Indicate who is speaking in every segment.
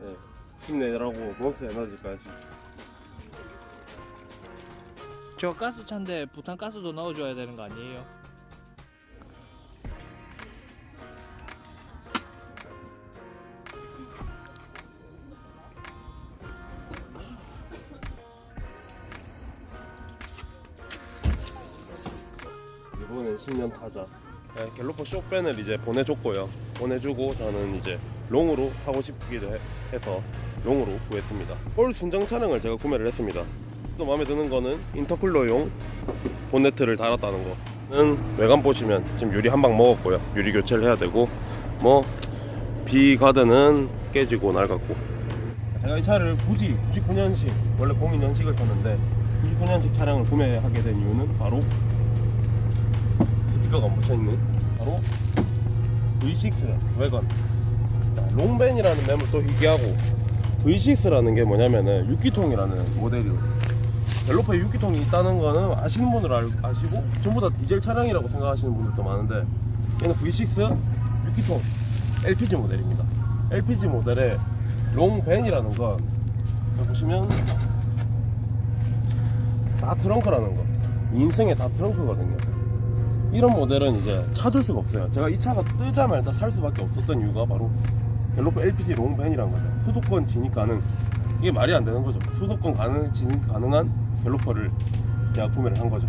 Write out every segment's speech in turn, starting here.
Speaker 1: 네, 힘내라고 몬스터 에너지까지
Speaker 2: 저 가스 차인데 부탄 가스도 넣어줘야 되는 거 아니에요?
Speaker 1: 이번엔 10년 타자. 네, 갤로퍼 쇼밴을 이제 보내줬고요. 보내주고 저는 이제 롱으로 타고 싶기도 해, 해서 롱으로 구했습니다. 올 순정 차량을 제가 구매를 했습니다. 또 마음에 드는 거는 인터쿨러용 본네트를 달았다는 거는 외관 보시면 지금 유리 한 방 먹었고요. 유리 교체를 해야 되고 뭐 비가드는 깨지고 낡았고. 제가 이 차를 굳이 99년식 원래 02년식을 탔는데 99년식 차량을 구매하게 된 이유는 바로 스티커가 묻혀있는 바로 V6 외관 자, 롱벤이라는 매물 또 희귀하고 V6라는 게 뭐냐면은 6기통이라는 모델이에요. 갤로퍼에 6기통이 있다는 거는 아시는 분들 알, 아시고 전부 다 디젤 차량이라고 생각하시는 분들도 많은데 얘는 V6 6기통 LPG 모델입니다. LPG 모델의 롱벤이라는 건 보시면 다 트렁크라는 거. 인생의 다 트렁크거든요 이런 모델은 이제 찾을 수가 없어요. 제가 이 차가 뜨자마자 살 수밖에 없었던 이유가 바로 갤로프 LPG 롱벤이란 거죠. 수도권 진입 가능. 이게 말이 안 되는 거죠. 수도권 가능, 진입 가능한 갤로퍼를 제가 구매를 한 거죠.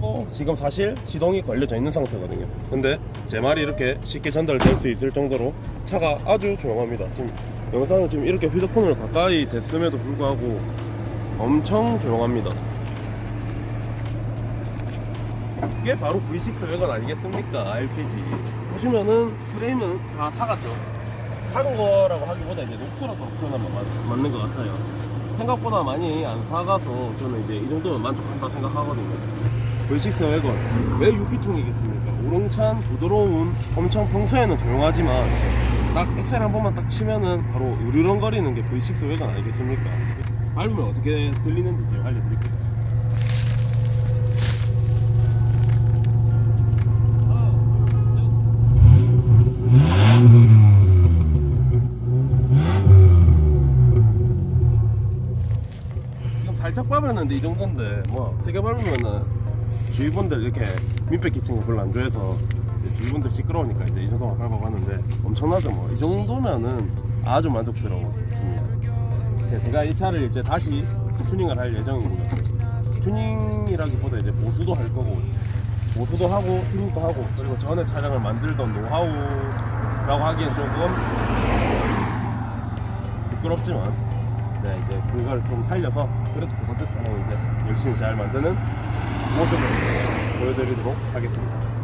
Speaker 1: 어, 지금 사실 시동이 걸려져 있는 상태거든요. 근데 제 말이 이렇게 쉽게 전달될 수 있을 정도로 차가 아주 조용합니다. 지금 영상은 지금 이렇게 휴대폰으로 가까이 됐음에도 불구하고 엄청 조용합니다. 이게 바로 V6 외관 아니겠습니까? LPG. 보시면은 프레임은 다 사갔죠. 사는 거라고 하기보다 이제 녹수라고 표현하면 맞, 맞는 것 같아요. 생각보다 많이 안 사가서 저는 이제 이 정도면 만족한다 생각하거든요. V6 외관. 왜 6기통이겠습니까? 우렁찬, 부드러운, 엄청 평소에는 조용하지만 딱 엑셀 한 번만 딱 치면은 바로 으르렁거리는 게 V6 외관 아니겠습니까? 밟으면 어떻게 들리는지 제가 알려드릴게요. 살짝 밟았는데 이 정도인데 뭐 세게 밟으면은 주위 분들 이렇게 민폐 끼치는 거 별로 안 좋아해서 이제 주위 분들 시끄러우니까 이제 이 정도만 밟아봤는데 엄청나죠 뭐. 이 정도면은 아주 만족스러웠습니다 네, 제가 이 차를 이제 다시 튜닝을 할 예정이고요 튜닝이라기보다 이제 보수도 할 거고 보수도 하고 튜닝도 하고 그리고 전에 차량을 만들던 노하우라고 하기엔 조금 부끄럽지만 네, 이제 그걸 좀 살려서 그래도 두 번째 차량 이제 열심히 잘 만드는 모습을 보여드리도록 하겠습니다.